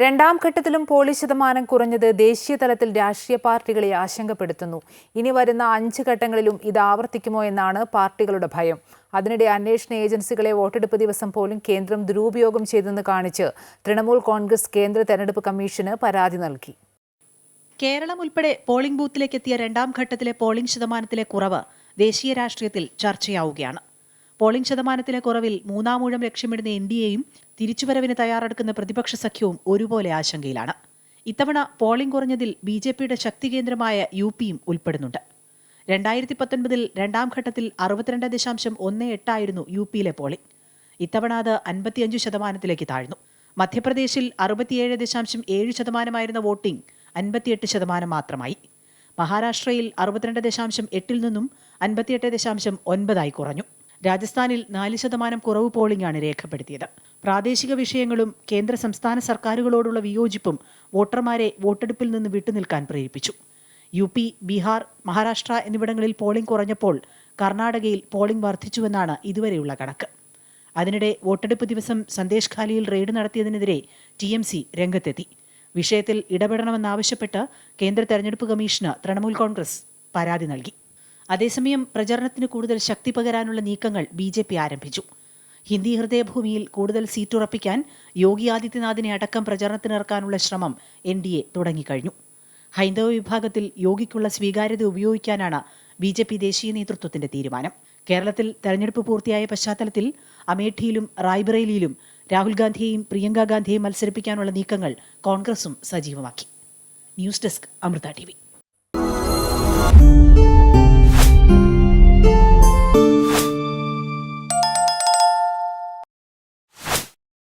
രണ്ടാം ഘട്ടത്തിലും പോളിംഗ് ശതമാനം കുറഞ്ഞത് ദേശീയ തലത്തിൽ രാഷ്ട്രീയ പാർട്ടികളെ ആശങ്കപ്പെടുത്തുന്നു. ഇനി വരുന്ന അഞ്ച് ഘട്ടങ്ങളിലും ഇത് ആവർത്തിക്കുമോ എന്നാണ് പാർട്ടികളുടെ ഭയം. അതിനിടെ അന്വേഷണ ഏജൻസികളെ വോട്ടെടുപ്പ് ദിവസം പോലും കേന്ദ്രം ദുരുപയോഗം ചെയ്തെന്ന് കാണിച്ച് തൃണമൂൽ കോൺഗ്രസ് കേന്ദ്ര തെരഞ്ഞെടുപ്പ് കമ്മീഷന് പരാതി നൽകി. കേരളം ഉൾപ്പെടെ പോളിംഗ് ബൂത്തിലേക്ക് എത്തിയ രണ്ടാം ഘട്ടത്തിലെ പോളിംഗ് ശതമാനത്തിലെ കുറവ് ദേശീയ രാഷ്ട്രീയത്തിൽ ചർച്ചയാവുകയാണ്. പോളിംഗ് ശതമാനത്തിലെ കുറവിൽ മൂന്നാമൂഴം ലക്ഷ്യമിടുന്ന എൻ ഡി എയും തിരിച്ചുവരവിന് തയ്യാറെടുക്കുന്ന പ്രതിപക്ഷ സഖ്യവും ഒരുപോലെ ആശങ്കയിലാണ്. ഇത്തവണ പോളിംഗ് കുറഞ്ഞതിൽ ബി ജെ പിയുടെ ശക്തി കേന്ദ്രമായ യു പിയും ഉൾപ്പെടുന്നുണ്ട്. രണ്ടായിരത്തി പത്തൊൻപതിൽ രണ്ടാം ഘട്ടത്തിൽ അറുപത്തിരണ്ട് ദശാംശം ഒന്ന് എട്ടായിരുന്നു യു പിയിലെ പോളിംഗ്. ഇത്തവണ അത് അൻപത്തിയഞ്ചു ശതമാനത്തിലേക്ക് താഴ്ന്നു. മധ്യപ്രദേശിൽ അറുപത്തിയേഴ് ദശാംശം ഏഴ് ശതമാനമായിരുന്ന വോട്ടിംഗ് അൻപത്തിയെട്ട് ശതമാനം മാത്രമായി. മഹാരാഷ്ട്രയിൽ അറുപത്തിരണ്ട് ദശാംശം എട്ടിൽ നിന്നും അൻപത്തിയെട്ട് ദശാംശം ഒൻപതായി കുറഞ്ഞു. രാജസ്ഥാനിൽ നാല് ശതമാനം കുറവ് പോളിംഗാണ് രേഖപ്പെടുത്തിയത്. പ്രാദേശിക വിഷയങ്ങളും കേന്ദ്ര സംസ്ഥാന സർക്കാരുകളോടുള്ള വിയോജിപ്പും വോട്ടർമാരെ വോട്ടെടുപ്പിൽ നിന്ന് വിട്ടുനിൽക്കാൻ പ്രേരിപ്പിച്ചു. യു പി ബീഹാർ മഹാരാഷ്ട്ര എന്നിവിടങ്ങളിൽ പോളിംഗ് കുറഞ്ഞപ്പോൾ കർണാടകയിൽ പോളിംഗ് വർദ്ധിച്ചുവെന്നാണ് ഇതുവരെയുള്ള കണക്ക്. അതിനിടെ വോട്ടെടുപ്പ് ദിവസം സന്ദേശ് ഖാലിയിൽ റെയ്ഡ് നടത്തിയതിനെതിരെ ടി എം സി രംഗത്തെത്തി. വിഷയത്തിൽ ഇടപെടണമെന്നാവശ്യപ്പെട്ട് കേന്ദ്ര തെരഞ്ഞെടുപ്പ് കമ്മീഷന് തൃണമൂൽ കോൺഗ്രസ് പരാതി നൽകി. അതേസമയം പ്രചരണത്തിന് കൂടുതൽ ശക്തി പകരാനുള്ള നീക്കങ്ങൾ ബി ജെ പി ആരംഭിച്ചു. ഹിന്ദി ഹൃദയഭൂമിയിൽ കൂടുതൽ സീറ്റുറപ്പിക്കാൻ യോഗി ആദിത്യനാഥിനെ അടക്കം പ്രചരണത്തിനിറക്കാനുള്ള ശ്രമം എൻ ഡി എ തുടങ്ങിക്കഴിഞ്ഞു. ഹൈന്ദവ വിഭാഗത്തിൽ യോഗിക്കുള്ള സ്വീകാര്യത ഉപയോഗിക്കാനാണ് ബി ജെ പി ദേശീയ നേതൃത്വത്തിന്റെ തീരുമാനം. കേരളത്തിൽ തെരഞ്ഞെടുപ്പ് പൂർത്തിയായ പശ്ചാത്തലത്തിൽ അമേഠിയിലും റായ്ബറേലിയിലും രാഹുൽ ഗാന്ധിയെയും പ്രിയങ്ക ഗാന്ധിയെയും മത്സരിപ്പിക്കാനുള്ള നീക്കങ്ങൾ കോൺഗ്രസും സജീവമാക്കി. News desk Amrita T